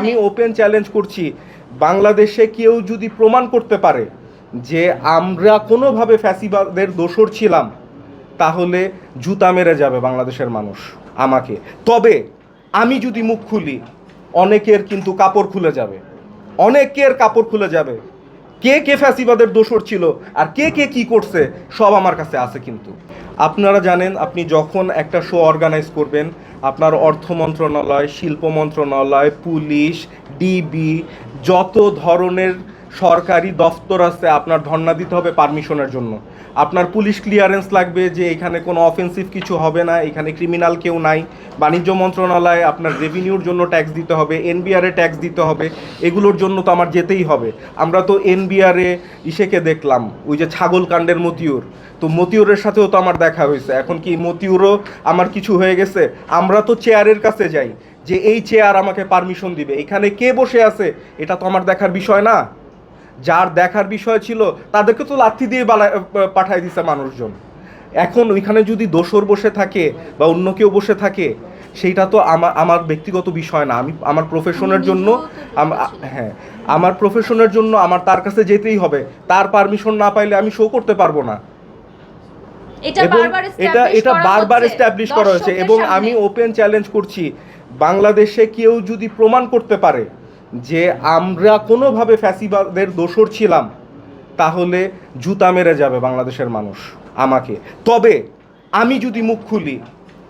আমি open challenge করছি। বাংলাদেশে কেউ যদি প্রমাণ করতে পারে যে আমরা কোনোভাবে ফ্যাসিবাদের দোষর ছিলাম, তাহলে জুতা মেরে যাবে বাংলাদেশের মানুষ আমাকে। তবে আমি যদি মুখ খুলি, অনেকের কিন্তু কাপড় খুলে যাবে। অনেকের কাপড় খুলে যাবে। কে কে ফ্যাসিবাদের দোষর ছিল আর কে কে কি করছে, সব আমার কাছে আছে কিন্তু। আপনারা জানেন, আপনি যখন একটা শো অর্গানাইজ করবেন, আপনার অর্থ মন্ত্রণালয়, শিল্প মন্ত্রণালয়, পুলিশ ডিবি যত ধরনের সরকারি দফতর আছে, আপনার ধর্ণা দিতে হবে পারমিশনের জন্য। আপনার পুলিশ ক্লিয়ারেন্স লাগবে যে এখানে কোনো অফেন্সিভ কিছু হবে না, এখানে ক্রিমিনাল কেউ নাই। বাণিজ্য মন্ত্রণালয়ে আপনার রেভিনিউর জন্য ট্যাক্স দিতে হবে এনবিআরে ট্যাক্স দিতে হবে, এগুলোর জন্য তো আমার যেতেই হবে। আমরা তো এনবিআরে ইসেকে দেখলাম, ওই যে ছাগল কাণ্ডের মতিউর। তো মতিউরের সাথেও তো আমার দেখা হয়েছে। এখন কি মতিউরও আমার কিছু হয়ে গেছে? আমরা তো চেয়ারের কাছে যাই, যে এই চেয়ার আমাকে পারমিশন দিবে। এখানে কে বসে আছে, এটা তো আমার দেখার বিষয় না। যার দেখার বিষয় ছিল তাদেরকে তো লাথি দিয়ে পাঠায় দিছে মানুষজন। এখন ওইখানে যদি দোসর বসে থাকে বা অন্য কেউ বসে থাকে সেইটা তো আমার আমার ব্যক্তিগত বিষয় না। আমি আমার প্রফেশনের জন্য হ্যাঁ আমার প্রফেশনের জন্য আমার তার কাছে যেতেই হবে। তার পারমিশন না পাইলে আমি শো করতে পারব না। এটা এবং এটা এটা বারবার এস্টাবলিশ করা হয়েছে। এবং আমি ওপেন চ্যালেঞ্জ করছি বাংলাদেশে কেউ যদি প্রমাণ করতে পারে যে আমরা কোনোভাবে ফ্যাসিবাদের দোষর ছিলাম, তাহলে জুতা মেরে যাবে বাংলাদেশের মানুষ, আমাকে। তবে আমি যদি মুখ খুলি,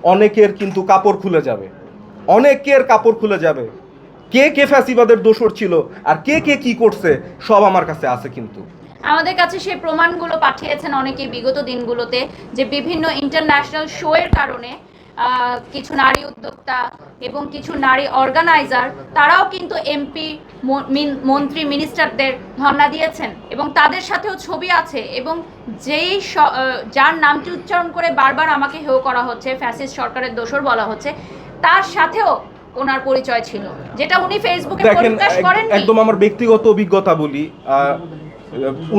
অনেকের কিন্তু কাপড় খুলে যাবে। অনেকের কাপড় খুলে যাবে। কে কে ফ্যাসিবাদের দোষর ছিল আর কে কে কি করছে, সব আমার কাছে আছে কিন্তু। আমাদের কাছে সেই প্রমাণগুলো পাঠিয়েছেন অনেকে বিগত দিনগুলোতে যে বিভিন্ন ইন্টারন্যাশনাল শো এর কারণে কিছু নারী উদ্যোক্তা এবং কিছু নারী অর্গানাইজার তারাও কিন্তু এমপি মন্ত্রী মিনিস্টারদের ধর্ণা দিয়েছেন এবং তাদের সাথেও ছবি আছে এবং যেই যার নামটি উচ্চারণ করে বারবার আমাকে হেয় করা হচ্ছে ফ্যাসিস্ট সরকারের দোষর বলা হচ্ছে তার সাথেও ওনার পরিচয় ছিল যেটা উনি ফেসবুকে প্রকাশ করেন একদম আমার ব্যক্তিগত অভিজ্ঞতা বলি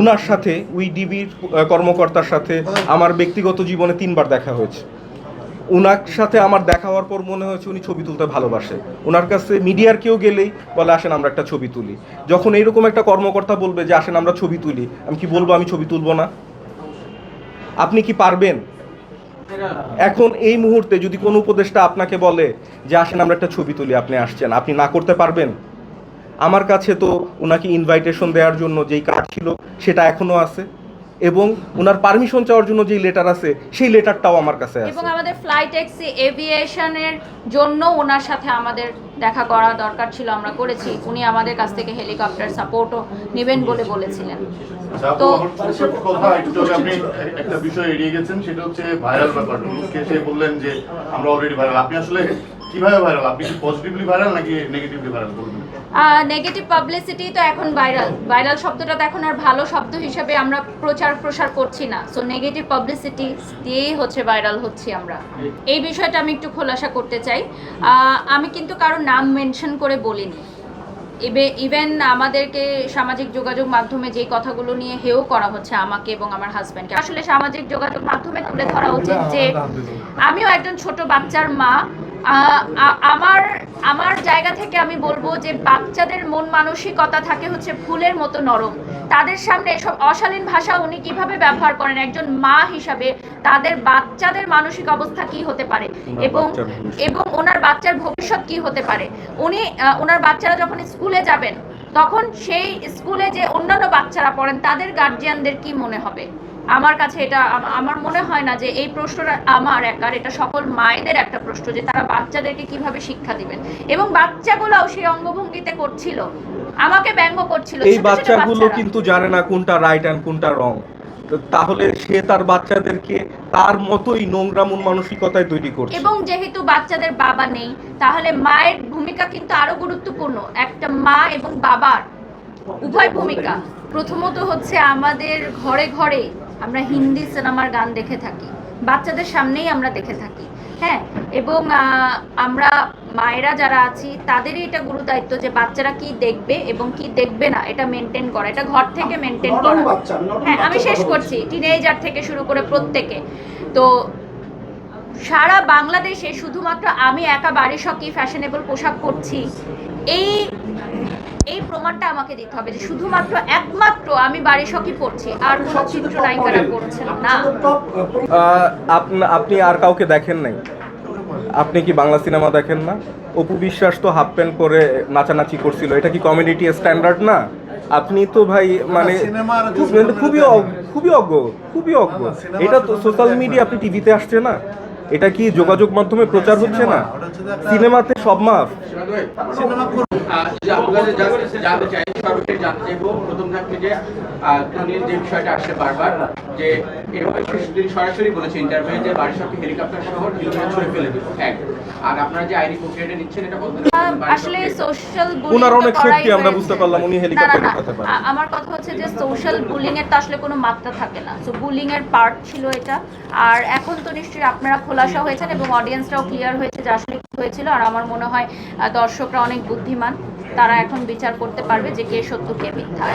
উনার সাথে উই ডিবির কর্মকর্তার সাথে আমার ব্যক্তিগত জীবনে তিনবার দেখা হয়েছে। উনার সাথে আমার দেখা হওয়ার পর মনে হয়েছে উনি ছবি তুলতে ভালোবাসে। ওনার কাছে মিডিয়ার কেউ গেলেই বলে, আসেন, আমরা একটা ছবি তুলি। যখন এইরকম একটা কর্মকর্তা বলবে যে, আসেন, আমরা ছবি তুলি। আমি কি বলব, আমি ছবি তুলবো না? আপনি কি পারবেন? এখন এই মুহূর্তে যদি কোনো উপদেষ্টা আপনাকে বলে যে, আসেন, আমরা একটা ছবি তুলি, আপনি আসছেন। আপনি না করতে পারবেন? আমার কাছে তো ওনাকে ইনভাইটেশন দেওয়ার জন্য যেই কার্ড ছিল, সেটা এখনও আছে? এবং ওনার পারমিশন চাওয়ার জন্য যে লেটার আছে সেই লেটারটাও আমার কাছে আছে। এবং আমাদের ফ্লাইট ট্যাক্সি এভিয়েশনের জন্য ওনার সাথে আমাদের দেখা করা দরকার ছিল আমরা করেছি। উনি আমাদের কাছ থেকে হেলিকপ্টার সাপোর্টও নেবেন বলে বলেছিলেন। তো তো- কথা একটু আপনি একটা বিষয় এড়িয়ে গেছেন সেটা হচ্ছে ভাইরাল এসে বললেন যে আমরা অলরেডি ভাইরাল আপনি আসলে কীভাবে ভাইরাল আপনি কি পজিটিভলি ভাইরাল নাকি নেগেটিভলি ভাইরাল বলবেন নেগেটিভ পাবলিসিটি তো এখন ভাইরাল ভাইরাল শব্দটা তো এখন আর ভালো শব্দ হিসেবে আমরা প্রচার প্রসার করছি না। সো নেগেটিভ পাবলিসিটি দিয়েই হচ্ছে ভাইরাল হচ্ছি আমরা। এই বিষয়টা আমি একটু খোলাসা করতে চাই। আহ, আমি কিন্তু কারও নাম মেনশন করে বলিনি। ইভেন আমাদেরকে সামাজিক যোগাযোগ মাধ্যমে যে কথাগুলো নিয়ে হেও করা হচ্ছে আমাকে এবং আমার হাজব্যান্ডকে আসলে সামাজিক যোগাযোগ মাধ্যমে তুলে ধরা উচিত যে আমিও একজন ছোট বাচ্চার মা। আমার আমার জায়গা থেকে আমি বলব যে বাচ্চাদের মন মানসিকতা থাকে হচ্ছে ফুলের মতো নরম। তাদের সামনে এসব অশালীন ভাষা উনি কীভাবে ব্যবহার করেন? একজন মা হিসাবে তাদের বাচ্চাদের মানসিক অবস্থা কি হতে পারে? এবং এবং ওনার বাচ্চার ভবিষ্যৎ কি হতে পারে? উনি ওনার বাচ্চারা যখন স্কুলে যাবেন তখন সেই স্কুলে যে অন্যান্য বাচ্চারা পড়েন তাদের গার্জিয়ানদের কি মনে হবে? আমার কাছে এটা আমার মনে হয় না যে এই প্রশ্নটা আমার একার এটা সকল মায়েদের একটা প্রশ্ন যে তারা বাচ্চাদেরকে কীভাবে শিক্ষা দিবেন। এবং বাচ্চাগুলোও সেই অঙ্গভঙ্গিতে করছিল। আমাকে ব্যঙ্গ করছিল। এই বাচ্চাগুলো। কিন্তু জানে না কোনটা রাইট অ্যান্ড কোনটা রং তাহলে সে তার বাচ্চাদেরকে তার মতোই নোংরা মন মানসিকতায় তৈরি করছে। এবং যেহেতু বাচ্চাদের বাবা নেই তাহলে মায়ের ভূমিকা কিন্তু আরও গুরুত্বপূর্ণ। একটা মা এবং বাবার উভয় ভূমিকা। প্রথমত হচ্ছে আমাদের ঘরে ঘরে আমরা হিন্দি সিনেমার গান দেখে থাকি। বাচ্চাদের সামনেই আমরা দেখে থাকি। হ্যাঁ এবং আমরা মায়েরা যারা আছি তাদেরই এটা গুরু দায়িত্ব যে বাচ্চারা কি দেখবে এবং কি দেখবে না এটা মেনটেন করা। এটা ঘর থেকে মেনটেন করা। হ্যাঁ আমি শেষ করছি টিনেজার থেকে শুরু করে প্রত্যেকে। তো সারা বাংলাদেশে শুধুমাত্র আমি একা বাড়ি সকি ফ্যাশনেবল পোশাক পরছি। এই এই প্রমাণটা আমাকে দিতে হবে যে শুধুমাত্র একমাত্র আমি বাড়ি সখী পড়ছি আর কোনো চিত্রনায়িকারা করছেন না। আপনি আর কাউকে দেখেন নাই? আপনি কি বাংলা সিনেমা দেখেন না? অপু বিশ্বাস তো হাফ প্যান্ট পরে নাচানাচি করছিল। এটা কি কমিউনিটি স্ট্যান্ডার্ড না? আপনি তো ভাই মানে খুবই। খুবই অজ্ঞ খুবই অজ্ঞ। এটা তো সোশ্যাল মিডিয়া আপনি টিভিতে আসছে না। এটা কি যোগাযোগ মাধ্যমে প্রচার হচ্ছে না? সিনেমাতে সব মাফ। সিনেমা করব আহ, যে আপনারা যে জানতে জানতে চাই সর্বশেষ জানতে চাইব প্রথম থাকবে যে আহ, যে বিষয়টা আসছে বারবার যে এভাবে তিনি সরাসরি বলেছে ইন্টারভিউ যে বাড়ির সবকে হেলিকপ্টার সহ কিলোমিটার ছুড়ে ফেলে দিব এক। আর আপনারা যে আইনি প্রক্রিয়াটা নিচ্ছেন এটা বলতে আসলে সোশ্যাল ওনার অনেক শক্তি আমরা বুঝতে পারলাম, উনি হেলিকপ্টার পাঠাতে পারেন। আমার কথা হচ্ছে যে সোশ্যাল বুলিং এর তো আসলে কোনো মাত্রা থাকে না। সো বুলিং এর পার্ট ছিল এটা। আর এখন তো নিশ্চয়ই আপনারা খোলাসা হয়েছেন এবং অডিয়েন্সরাও ক্লিয়ার হয়েছে যে আসলে কি হয়েছিল। আর আমার মনে হয় দর্শকরা অনেক বুদ্ধিমান। তারা এখন বিচার করতে পারবে যে কে সত্য কে মিথ্যা।